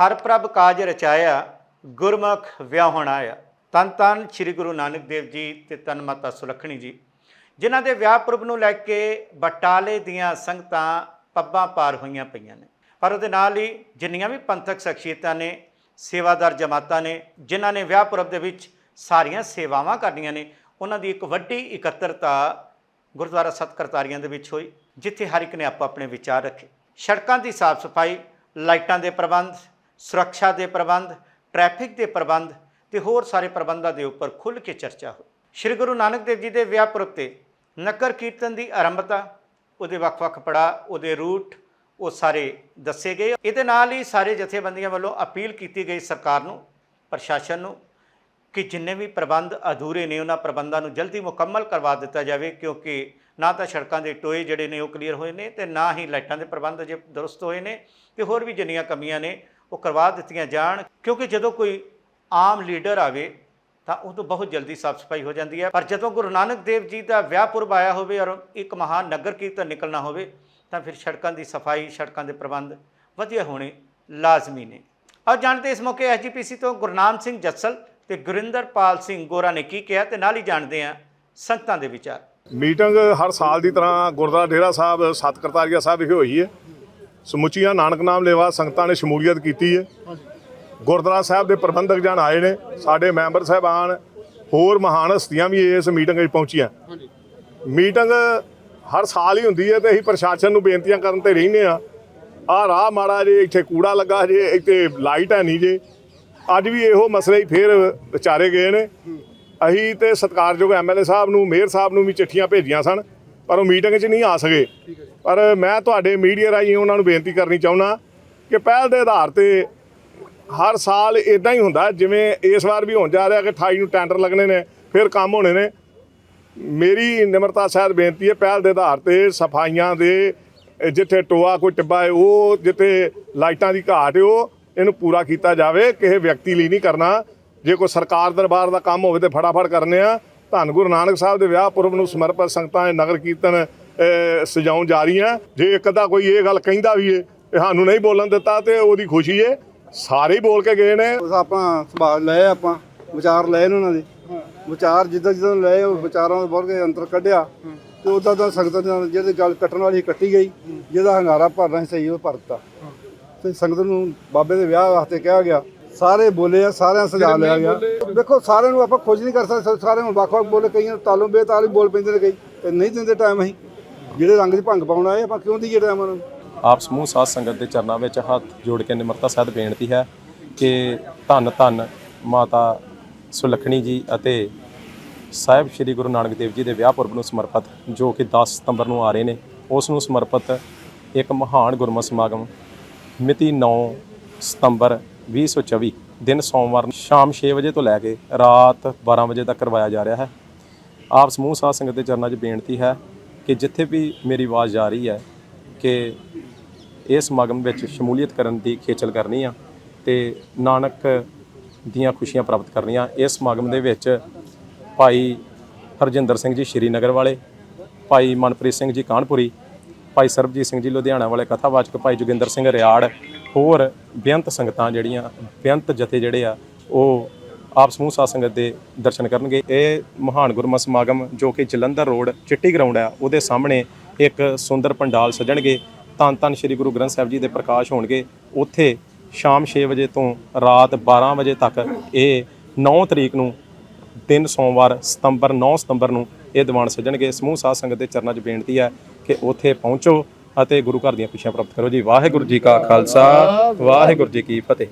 ਹਰ ਪ੍ਰਭ ਕਾਜ ਰਚਾਇਆ, ਗੁਰਮੁਖ ਵਿਆਹੁਣ ਆਇਆ। ਤਨ ਤਨ ਸ੍ਰੀ ਗੁਰੂ ਨਾਨਕ ਦੇਵ ਜੀ ਤੇ ਤਨ ਮਾਤਾ ਸੁਲੱਖਣੀ ਜੀ। ਜਿਨ੍ਹਾਂ ਦੇ ਵਿਆਹ ਪੁਰਬ ਨੂੰ ਲੈ ਕੇ ਬਟਾਲੇ ਦੀਆਂ ਸੰਗਤਾਂ ਪੱਬਾਂ ਪਾਰ ਹੋਈਆਂ ਪਈਆਂ ਨੇ। ਪਰ ਉਹਦੇ ਨਾਲ ਹੀ ਜਿੰਨੀਆਂ ਵੀ ਪੰਥਕ ਸ਼ਖਸੀਅਤਾਂ ਨੇ, ਸੇਵਾਦਾਰ ਜਮਾਤਾਂ ਨੇ, ਜਿਨ੍ਹਾਂ ਨੇ ਵਿਆਹ ਪੁਰਬ ਦੇ ਵਿੱਚ ਸਾਰੀਆਂ ਸੇਵਾਵਾਂ ਕਰਨੀਆਂ ਨੇ, ਉਹਨਾਂ ਦੀ ਇੱਕ ਵੱਡੀ ਇਕੱਤਰਤਾ ਗੁਰਦੁਆਰਾ ਸਤਕਰਤਾਰੀਆਂ ਦੇ ਵਿੱਚ ਹੋਈ, ਜਿੱਥੇ ਹਰ ਇੱਕ ਨੇ ਆਪੋ ਆਪਣੇ ਵਿਚਾਰ ਰੱਖੇ। ਸੜਕਾਂ ਦੀ ਸਾਫ਼ ਸਫ਼ਾਈ, ਲਾਈਟਾਂ ਦੇ ਪ੍ਰਬੰਧ ਸੁਰੱਖਿਆ ਦੇ ਪ੍ਰਬੰਧ, ਟ੍ਰੈਫਿਕ ਦੇ ਪ੍ਰਬੰਧ ਤੇ ਹੋਰ ਸਾਰੇ ਪ੍ਰਬੰਧਾਂ ਦੇ ਉੱਪਰ ਖੁੱਲ੍ਹ ਕੇ ਚਰਚਾ ਹੋਈ। ਸ੍ਰੀ ਗੁਰੂ ਨਾਨਕ ਦੇਵ ਜੀ ਦੇ ਵਿਆਹ ਪੁਰਬ ਤੇ ਨਗਰ ਕੀਰਤਨ ਦੀ ਆਰੰਭਤਾ, ਉਹਦੇ ਵੱਖ-ਵੱਖ ਪੜਾਅ, ਉਹਦੇ ਰੂਟ, ਉਹ ਸਾਰੇ ਦੱਸੇ ਗਏ। ਇਹਦੇ ਨਾਲ ਹੀ ਸਾਰੇ ਜਥੇਬੰਦੀਆਂ ਵੱਲੋਂ ਅਪੀਲ ਕੀਤੀ ਗਈ ਸਰਕਾਰ ਨੂੰ, ਪ੍ਰਸ਼ਾਸਨ ਨੂੰ, ਕਿ ਜਿੰਨੇ ਵੀ ਪ੍ਰਬੰਧ ਅਧੂਰੇ ਨੇ, ਉਹਨਾਂ ਪ੍ਰਬੰਧਾਂ ਨੂੰ ਜਲਦੀ ਮੁਕੰਮਲ ਕਰਵਾ ਦਿੱਤਾ ਜਾਵੇ, ਕਿਉਂਕਿ ਨਾ ਤਾਂ ਸੜਕਾਂ ਦੇ ਟੋਏ ਜਿਹੜੇ ਨੇ ਉਹ ਕਲੀਅਰ ਹੋਏ ਨੇ ਤੇ ਨਾ ਹੀ ਲਾਈਟਾਂ ਦੇ ਪ੍ਰਬੰਧ ਅਜੇ ਦਰੁਸਤ ਹੋਏ ਨੇ ਤੇ ਹੋਰ ਵੀ ਜਿੰਨੀਆਂ ਕਮੀਆਂ ਨੇ ਉਹ ਕਰਵਾ ਦਿੱਤੀਆਂ ਜਾਣ, ਕਿਉਂਕਿ ਜਦੋਂ ਕੋਈ ਆਮ ਲੀਡਰ ਆਵੇ, ਤਾਂ ਉਹ ਤੋਂ ਬਹੁਤ ਜਲਦੀ ਸਾਫ਼ ਸਫ਼ਾਈ ਹੋ ਜਾਂਦੀ ਹੈ। ਪਰ ਜਦੋਂ ਗੁਰੂ ਨਾਨਕ ਦੇਵ ਜੀ ਦਾ ਵਿਆਹ ਪੁਰਬ ਆਇਆ ਹੋਵੇ ਔਰ ਇੱਕ ਮਹਾਨ ਨਗਰ ਕੀਰਤਨ ਨਿਕਲਣਾ ਹੋਵੇ, ਤਾਂ ਫਿਰ ਸੜਕਾਂ ਦੀ ਸਫ਼ਾਈ, ਸੜਕਾਂ ਦੇ ਪ੍ਰਬੰਧ ਵਧੀਆ ਹੋਣੇ ਲਾਜ਼ਮੀ ਨੇ। ਔਰ ਜਾਣਦੇ ਇਸ ਮੌਕੇ ਐਸਜੀਪੀਸੀ ਤੋਂ ਗੁਰਨਾਮ ਸਿੰਘ ਜੱਸਲ ਤੇ ਗੁਰਿੰਦਰਪਾਲ ਸਿੰਘ ਗੋਰਾ ਨੇ ਕੀ ਕਿਹਾ ਤੇ ਨਾਲ ਹੀ ਜਾਣਦੇ ਹਾਂ ਸੰਗਤਾਂ ਦੇ ਵਿਚਾਰ। ਮੀਟਿੰਗ ਹਰ ਸਾਲ ਦੀ ਤਰ੍ਹਾਂ ਗੁਰਦੁਆਰਾ ਡੇਰਾ ਸਾਹਿਬ ਸਤਕਰਤਾਰੀਆ ਸਾਹਿਬ ਵਿਖੇ ਹੋਈ ਹੈ। ਸਮੁੱਚੀਆਂ ਨਾਨਕ ਨਾਮ ਲੇਵਾ ਸੰਗਤਾਂ ਨੇ ਸ਼ਮੂਲੀਅਤ ਕੀਤੀ ਹੈ ਗੁਰਦੁਆਰਾ ਸਾਹਿਬ ਦੇ ਪ੍ਰਬੰਧਕ ਜਨ ਆਏ ਨੇ ਸਾਡੇ ਮੈਂਬਰ ਸਾਹਿਬਾਨ ਹੋਰ ਮਹਾਨ ਹਸਤੀਆਂ ਵੀ ਇਸ ਮੀਟਿੰਗ ਵਿੱਚ ਪਹੁੰਚੀਆਂ। ਮੀਟਿੰਗ ਹਰ ਸਾਲ ਹੀ ਹੁੰਦੀ ਹੈ ਤੇ ਅਸੀਂ ਪ੍ਰਸ਼ਾਸਨ ਨੂੰ ਬੇਨਤੀਆਂ ਕਰਨ ਤੇ ਰਹਿੰਦੇ ਆ ਆਹ ਰਾਹ ਮਾੜਾ ਜੇ ਇੱਥੇ ਕੂੜਾ ਲੱਗਾ ਜੇ ਇੱਥੇ ਲਾਈਟ ਹੈ ਨਹੀਂ ਜੇ। ਅੱਜ ਵੀ ਇਹੋ ਮਸਲੇ ਹੀ ਫੇਰ ਵਿਚਾਰੇ ਗਏ ਨੇ। ਅਸੀਂ ਤੇ ਸਤਿਕਾਰਯੋਗ ਐਮਐਲਏ ਸਾਹਿਬ ਨੂੰ ਮੇਅਰ ਸਾਹਿਬ ਨੂੰ ਵੀ ਚਿੱਠੀਆਂ ਭੇਜੀਆਂ ਸਨ। ਪਰ ਉਹ ਮੀਟਿੰਗ 'ਚ ਨਹੀਂ ਆ ਸਕੇ। ਪਰ ਮੈਂ ਤੁਹਾਡੇ ਮੀਡੀਆ ਰਾਹੀਂ ਉਹਨਾਂ ਨੂੰ ਬੇਨਤੀ ਕਰਨੀ ਚਾਹੁੰਦਾ ਕਿ ਪਹਿਲ ਦੇ ਆਧਾਰ ਤੇ ਹਰ ਸਾਲ ਇਦਾਂ ਹੀ ਹੁੰਦਾ ਜਿਵੇਂ ਇਸ ਵਾਰ ਵੀ ਹੋਣ ਜਾ ਰਿਹਾ ਕਿ 28 ਨੂੰ ਟੈਂਡਰ ਲੱਗਣੇ ਨੇ ਫਿਰ ਕੰਮ ਹੋਣੇ ਨੇ। ਮੇਰੀ ਨਿਮਰਤਾ ਸਹਿਤ ਬੇਨਤੀ ਹੈ ਪਹਿਲ ਦੇ ਆਧਾਰ ਤੇ ਸਫਾਈਆਂ ਦੇ ਜਿੱਥੇ ਟੋਆ ਕੋਈ ਟਿੱਬਾ ਹੈ ਉਹ ਜਿੱਥੇ ਲਾਈਟਾਂ ਦੀ ਘਾਟ ਹੈ ਉਹ ਇਹਨੂੰ ਪੂਰਾ ਕੀਤਾ ਜਾਵੇ। ਕਿਸੇ ਵਿਅਕਤੀ ਲਈ ਨਹੀਂ ਕਰਨਾ। ਜੇ ਕੋਈ ਸਰਕਾਰ ਦਰਬਾਰ ਦਾ ਕੰਮ ਹੋਵੇ ਤੇ ਫਟਾਫਟ ਕਰਨੇ ਆ। ਧੰਨ ਗੁਰੂ ਨਾਨਕ ਸਾਹਿਬ ਦੇ ਵਿਆਹ ਪੁਰਬ ਨੂੰ ਸਮਰਪਿਤ ਸੰਗਤਾਂ ਦੇ ਨਗਰ ਕੀਰਤਨ ਸਜਾਉਣ ਜਾ ਰਹੀਆਂ। ਜੇ ਇੱਕ ਅੱਧਾ ਕੋਈ ਇਹ ਗੱਲ ਕਹਿੰਦਾ ਵੀ ਏ ਸਾਨੂੰ ਨਹੀਂ ਬੋਲਣ ਦਿੱਤਾ ਤੇ ਉਹਦੀ ਖੁਸ਼ੀ ਏ। ਸਾਰੇ ਹੀ ਬੋਲ ਕੇ ਗਏ ਨੇ। ਉਸ ਆਪਾਂ ਸੰਭਾਲ ਲਏ ਆਪਾਂ, ਵਿਚਾਰ ਲਏ ਨੇ ਉਹਨਾਂ ਦੇ। ਵਿਚਾਰ ਜਿੱਦਾਂ ਜਿੱਦਾਂ ਲਏ, ਉਹ ਵਿਚਾਰਾਂ ਦੇ ਬਹੁਤ ਕੇ ਅੰਤਰ ਕੱਢਿਆ। ਤੇ ਉਦਾਂ ਦਾ ਸੰਗਤ ਦੇ ਨਾਲ ਜਿਹੜੀ ਗੱਲ ਕੱਟਣ ਵਾਲੀ ਸੀ ਕੱਟੀ ਗਈ, ਜਿਹਦਾ ਹੰਗਾਰਾ ਭਰਨਾ ਸੀ, ਸਹੀ ਉਹ ਭਰਤਾ ਤੇ ਸੰਗਤ ਨੂੰ ਬਾਬੇ ਦੇ ਵਿਆਹ ਵਾਸਤੇ ਕਿਹਾ ਗਿਆ। ਸਾਰੇ ਬੋਲੇ ਆ ਸਾਰਿਆਂ ਸਜਾ ਲਿਆ ਗਿਆ। ਦੇਖੋ ਸਾਰਿਆਂ ਨੂੰ ਆਪਾਂ ਖੁਸ਼ ਨਹੀਂ ਕਰ ਸਕਦੇ ਸਾਰਿਆਂ ਨੂੰ ਵੱਖ-ਵੱਖ ਬੋਲੇ ਕਈਆਂ ਨੂੰ ਤਾਲੋਂ ਬੇਤਾਲ ਵੀ ਬੋਲ ਪੈਂਦੇ ਨੇ ਕਈ ਤੇ ਨਹੀਂ ਦਿੰਦੇ ਟਾਈਮ ਅਸੀਂ। ਜਿਹੜੇ ਰੰਗ 'ਚ ਭੰਗ ਪਾਉਣਾ ਇਹ ਆਪਾਂ ਕਿਉਂ ਦਈਏ ਟਾਈਮ ਉਹਨਾਂ ਨੂੰ? ਆਪ ਸਮੂਹ ਸਾਧ ਸੰਗਤ ਦੇ ਚਰਨਾਂ ਵਿੱਚ ਹੱਥ ਜੋੜ ਕੇ ਨਿਮਰਤਾ ਸਹਿਤ ਬੇਨਤੀ ਹੈ ਕਿ ਧੰਨ ਧੰਨ ਮਾਤਾ ਸੁਲੱਖਣੀ ਜੀ ਅਤੇ ਸਾਹਿਬ ਸ੍ਰੀ ਗੁਰੂ ਨਾਨਕ ਦੇਵ ਜੀ ਦੇ ਵਿਆਹ ਪੁਰਬ ਨੂੰ ਸਮਰਪਿਤ ਜੋ ਕਿ 10 ਸਤੰਬਰ ਨੂੰ ਆ ਰਹੇ ਨੇ ਉਸ ਨੂੰ ਸਮਰਪਿਤ ਇੱਕ ਮਹਾਨ ਗੁਰਮਤਿ ਸਮਾਗਮ ਮਿਤੀ 9 ਸਤੰਬਰ 2024 ਦਿਨ ਸੋਮਵਾਰ ਨੂੰ ਸ਼ਾਮ 6 ਵਜੇ ਤੋਂ ਲੈ ਕੇ ਰਾਤ 12 ਵਜੇ ਤੱਕ ਕਰਵਾਇਆ ਜਾ ਰਿਹਾ ਹੈ। ਆਪ ਸਮੂਹ ਸਾਧ ਸੰਗਤ ਦੇ ਚਰਨਾਂ 'ਚ ਬੇਨਤੀ ਹੈ ਕਿ ਜਿੱਥੇ ਵੀ ਮੇਰੀ ਆਵਾਜ਼ ਜਾ ਰਹੀ ਹੈ ਕਿ ਇਸ ਸਮਾਗਮ ਵਿੱਚ ਸ਼ਮੂਲੀਅਤ ਕਰਨ ਦੀ ਖੇਚਲ ਕਰਨੀ ਆ ਤੇ ਨਾਨਕ ਦੀਆਂ ਖੁਸ਼ੀਆਂ ਪ੍ਰਾਪਤ ਕਰਨੀਆਂ। ਇਸ ਸਮਾਗਮ ਦੇ ਵਿੱਚ ਭਾਈ ਹਰਜਿੰਦਰ ਸਿੰਘ ਜੀ ਸ਼੍ਰੀਨਗਰ ਵਾਲੇ, ਭਾਈ ਮਨਪ੍ਰੀਤ ਸਿੰਘ ਜੀ ਕਾਨਪੁਰੀ, ਭਾਈ ਸਰਬਜੀਤ ਸਿੰਘ ਜੀ ਲੁਧਿਆਣਾ ਵਾਲੇ ਕਥਾਵਾਚਕ, ਭਾਈ ਜੋਗਿੰਦਰ ਸਿੰਘ ਰਿਆੜ ਹੋਰ ਬੇਅੰਤ ਸੰਗਤਾਂ ਜਿਹੜੀਆਂ, ਬੇਅੰਤ ਜਥੇ ਜਿਹੜੇ ਆ, ਉਹ ਆਪ ਸਮੂਹ ਸਾਧ ਸੰਗਤ ਦੇ ਦਰਸ਼ਨ ਕਰਨਗੇ। ਇਹ ਮਹਾਨ ਗੁਰਮਤਿ ਸਮਾਗਮ ਜੋ ਕਿ ਜਲੰਧਰ ਰੋਡ, ਚਿੱਟੀ ਗਰਾਊਂਡ ਆ, ਉਹਦੇ ਸਾਹਮਣੇ ਇੱਕ ਸੁੰਦਰ ਪੰਡਾਲ ਸਜਣਗੇ। ਧੰਨ ਧੰਨ ਸ੍ਰੀ ਗੁਰੂ ਗ੍ਰੰਥ ਸਾਹਿਬ ਜੀ ਦੇ ਪ੍ਰਕਾਸ਼ ਹੋਣਗੇ। ਉੱਥੇ ਸ਼ਾਮ 6 ਵਜੇ ਤੋਂ ਰਾਤ 12 ਵਜੇ ਤੱਕ ਇਹ 9 ਤਰੀਕ ਨੂੰ ਦਿਨ ਸੋਮਵਾਰ, ਸਤੰਬਰ 9 ਸਤੰਬਰ ਨੂੰ ਇਹ ਦੀਵਾਨ ਸਜਣਗੇ। ਸਮੂਹ ਸਾਧ ਸੰਗਤ ਦੇ ਚਰਨਾਂ 'ਚ ਬੇਨਤੀ ਹੈ ਕਿ ਉੱਥੇ ਪਹੁੰਚੋ। ਅਤੇ ਗੁਰੂ ਘਰ ਦੀਆਂ ਖੁਸ਼ੀਆਂ ਪ੍ਰਾਪਤ ਕਰੋ ਜੀ। ਵਾਹਿਗੁਰੂ ਜੀ ਕਾ ਖਾਲਸਾ, ਵਾਹਿਗੁਰੂ ਜੀ ਕੀ ਫਤਿਹ।